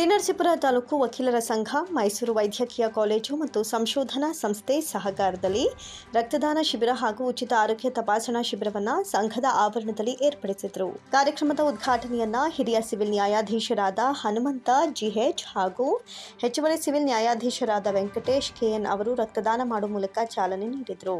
T Narasipura taluk ವಕೀಲರ ಸಂಘ, ಮೈಸೂರು ವೈದ್ಯಕೀಯ ಕಾಲೇಜು ಮತ್ತು ಸಂಶೋಧನಾ ಸಂಸ್ಥೆ ಸಹಕಾರದಲ್ಲಿ ರಕ್ತದಾನ ಶಿಬಿರ ಹಾಗೂ ಉಚಿತ ಆರೋಗ್ಯ ತಪಾಸಣಾ ಶಿಬಿರವನ್ನು ಸಂಘದ ಆವರಣದಲ್ಲಿ ಏರ್ಪಡಿಸಿದರು. ಕಾರ್ಯಕ್ರಮದ ಉದ್ಘಾಟನೆಯನ್ನ ಹಿರಿಯ ಸಿವಿಲ್ ನ್ಯಾಯಾಧೀಶರಾದ ಹನುಮಂತ, ಜಿಎಚ್ ಹಾಗೂ ಹೆಚ್ಚುವರಿ ಸಿವಿಲ್ ನ್ಯಾಯಾಧೀಶರಾದ ವೆಂಕಟೇಶ್ ಕೆಎನ್ ಅವರು ರಕ್ತದಾನ ಮಾಡುವ ಮೂಲಕ ಚಾಲನೆ ನೀಡಿದರು.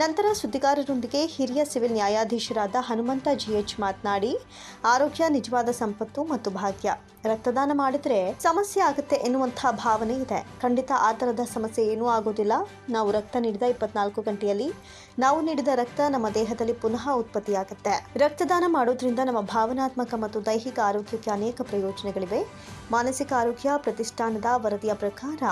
ನಂತರ ಸುದ್ದಿಗಾರರೊಂದಿಗೆ ಹಿರಿಯ ಸಿವಿಲ್ ನ್ಯಾಯಾಧೀಶರಾದ ಹನುಮಂತ ಜಿಎಚ್ ಮಾತನಾಡಿ, ಆರೋಗ್ಯ, ನಿಜವಾದ ಸಂಪತ್ತು ಮತ್ತು ಭಾಗ್ಯ. ರಕ್ತದಾನ ಮಾಡಿದರೆ ಸಮಸ್ಯೆ ಆಗುತ್ತೆ ಎನ್ನುವಂತಹ ಭಾವನೆ ಇದೆ. ಖಂಡಿತ ಆ ಥರದ ಸಮಸ್ಯೆ ಏನೂ ಆಗೋದಿಲ್ಲ. ನಾವು ರಕ್ತ ನೀಡಿದ ಇಪ್ಪತ್ನಾಲ್ಕು ಗಂಟೆಯಲ್ಲಿ ನಾವು ನೀಡಿದ ರಕ್ತ ನಮ್ಮ ದೇಹದಲ್ಲಿ ಪುನಃ ಉತ್ಪತ್ತಿಯಾಗುತ್ತೆ. ರಕ್ತದಾನ ಮಾಡೋದ್ರಿಂದ ನಮ್ಮ ಭಾವನಾತ್ಮಕ ಮತ್ತು ದೈಹಿಕ ಆರೋಗ್ಯಕ್ಕೆ ಅನೇಕ ಪ್ರಯೋಜನಗಳಿವೆ. ಮಾನಸಿಕ ಆರೋಗ್ಯ, ಪ್ರತಿಷ್ಠಾನದ ವರದಿಯ ಪ್ರಕಾರ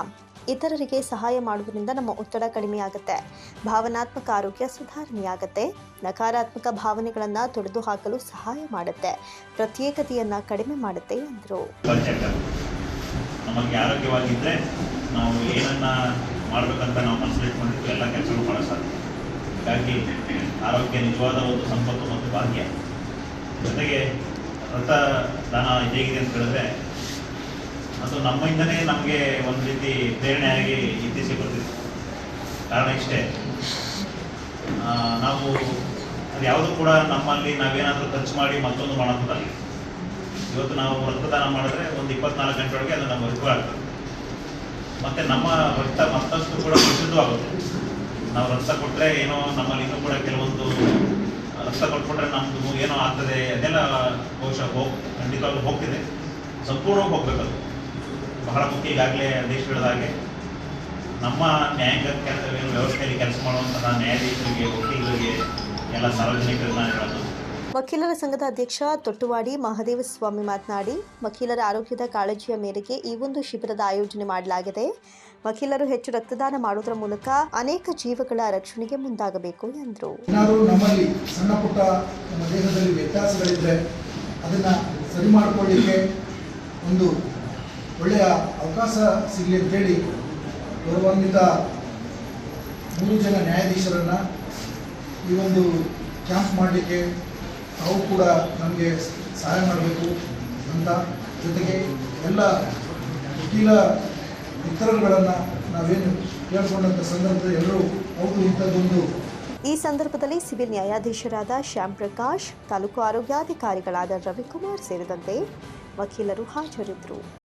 ಇತರರಿಗೆ ಸಹಾಯ ಮಾಡುವುದರಿಂದ ನಮ್ಮ ಒತ್ತಡ ಕಡಿಮೆಯಾಗುತ್ತೆ. ಭಾವನಾತ್ಮಕ ಆರೋಗ್ಯ ಸುಧಾರಣೆಯಾಗುತ್ತೆ. ನಕಾರಾತ್ಮಕ ಭಾವನೆಗಳನ್ನು ತೊಡೆದು ಹಾಕಲು ಸಹಾಯ ಮಾಡುತ್ತೆ. ಪ್ರತ್ಯೇಕತೆಯನ್ನು ಕಡಿಮೆ ಮಾಡುತ್ತೆ ಎಂದರು. ನಮಗೆ ಆರೋಗ್ಯವಾಗಿದ್ದರೆ ನಾವು ಏನನ್ನ ಮಾಡಬೇಕಂತ ನಾವು ಮನಸ್ಸಲ್ಲಿ ಇಟ್ಕೊಂಡಿರ್ತೀವಿ ಎಲ್ಲ ಕೆಲಸಗಳು ಮಾಡೋ ಸಾಧ್ಯ. ಹೀಗಾಗಿ ಆರೋಗ್ಯ ನಿಜವಾದ ಒಂದು ಸಂಪತ್ತು ಮತ್ತು ಭಾಗ್ಯ. ಜೊತೆಗೆ ರಕ್ತದಾನ ಹೇಗಿದೆ ಅಂತ ಹೇಳಿದ್ರೆ ಅದು ನಮ್ಮಿಂದನೇ ನಮಗೆ ಒಂದು ರೀತಿ ಪ್ರೇರಣೆಯಾಗಿ ಇತ್ತೀಚೆಗೆ ಬರ್ತಿತ್ತು ಕಾರಣ ಇಷ್ಟೇ. ನಾವು ಅದು ಯಾವುದು ಕೂಡ ನಮ್ಮಲ್ಲಿ ನಾವೇನಾದರೂ ಖರ್ಚು ಮಾಡಿ ಮತ್ತೊಂದು ಮಾಡೋದಲ್ಲ ಇವತ್ತು ನಾವು ರಕ್ತದಾನ ಮಾಡಿದ್ರೆ ಒಂದು ಇಪ್ಪತ್ನಾಲ್ಕು ಗಂಟೆ ಒಳಗೆ ಅದು ನಮ್ಮ ರಿಕವರ್ ಆಗ್ತದೆ. ಮತ್ತು ನಮ್ಮ ರಕ್ತ ಮತ್ತಷ್ಟು ಕೂಡ ಶುದ್ಧವಾಗುತ್ತೆ. ನಾವು ರಕ್ತ ಕೊಟ್ಟರೆ ಏನೋ ನಮ್ಮಲ್ಲಿ ಇನ್ನೂ ಕೂಡ ಕೆಲವೊಂದು ರಕ್ತ ಕೊಟ್ಬಿಟ್ರೆ ನಮ್ಮದು ಏನೋ ಆಗ್ತದೆ, ಅದೆಲ್ಲ ಬಹುಶಃ ಹೋಗಿ, ಖಂಡಿತವಾಗ್ಲೂ ಹೋಗ್ತಿದೆ. ಸಂಪೂರ್ಣವಾಗಿ ಹೋಗ್ಬೇಕದು. ಬಹಳ ಮುಖ್ಯ ಈಗಾಗಲೇ ಅಧ್ಯಕ್ಷ ಹೇಳಿದ ಹಾಗೆ ನಮ್ಮ ನ್ಯಾಯಾಂಗ ವ್ಯವಸ್ಥೆಯಲ್ಲಿ ಕೆಲಸ ಮಾಡುವಂತಹ ನ್ಯಾಯಾಧೀಶರಿಗೆ ವಕೀಲರಿಗೆ ಎಲ್ಲ ಸಾರ್ವಜನಿಕರನ್ನ ಹೇಳೋದು ವಕೀಲರ ಸಂಘದ ಅಧ್ಯಕ್ಷ ತೊಟ್ಟುವಾಡಿ ಮಹದೇವ ಸ್ವಾಮಿ ಮಾತನಾಡಿ ವಕೀಲರ ಆರೋಗ್ಯದ ಕಾಳಜಿಯ ಮೇರೆಗೆ ಈ ಒಂದು ಶಿಬಿರದ ಆಯೋಜನೆ ಮಾಡಲಾಗಿದೆ. ವಕೀಲರು ಹೆಚ್ಚು ರಕ್ತದಾನ ಮಾಡುವುದರ ಮೂಲಕ ಅನೇಕ ಜೀವಗಳ ರಕ್ಷಣೆಗೆ ಮುಂದಾಗಬೇಕು ಎಂದರು. ನಮ್ಮಲ್ಲಿ ಸಣ್ಣ ಪುಟ್ಟ ನಮ್ಮ ದೇಹದಲ್ಲಿ ವ್ಯತ್ಯಾಸಗಳಿದ್ದರೆ ಅದನ್ನು ಸರಿ ಮಾಡಿಕೊಳ್ಳಿಕ್ಕೆ ಒಂದು ಒಳ್ಳೆಯ ಅವಕಾಶ ಸಿಗಲಿ ಅಂತೇಳಿ ಗೌರವಾನ್ವಿತ ಮೂರು ಜನ ನ್ಯಾಯಾಧೀಶರನ್ನು ಈ ಒಂದು ಕ್ಯಾಂಪ್ ಮಾಡಲಿಕ್ಕೆ ತಾವು ಕೂಡ ನಮಗೆ ಸಹಾಯ ಮಾಡಬೇಕು ಅಂತ ಜೊತೆಗೆ ಎಲ್ಲ ವಕೀಲ ಮಿತ್ರರುಗಳನ್ನು ನಾವೇನು ಕೇಳ್ಕೊಂಡಂಥ ಸಂದರ್ಭದಲ್ಲಿ ಎಲ್ಲರೂ ಹೌದು ಇಂಥದ್ದೊಂದು. ಈ ಸಂದರ್ಭದಲ್ಲಿ ಸಿವಿಲ್ ನ್ಯಾಯಾಧೀಶರಾದ ಶ್ಯಾಮ್ ಪ್ರಕಾಶ್ ತಾಲೂಕು ಆರೋಗ್ಯಾಧಿಕಾರಿಗಳಾದ ರವಿಕುಮಾರ್ ಸೇರಿದಂತೆ ವಕೀಲರು ಹಾಜರಿದ್ದರು.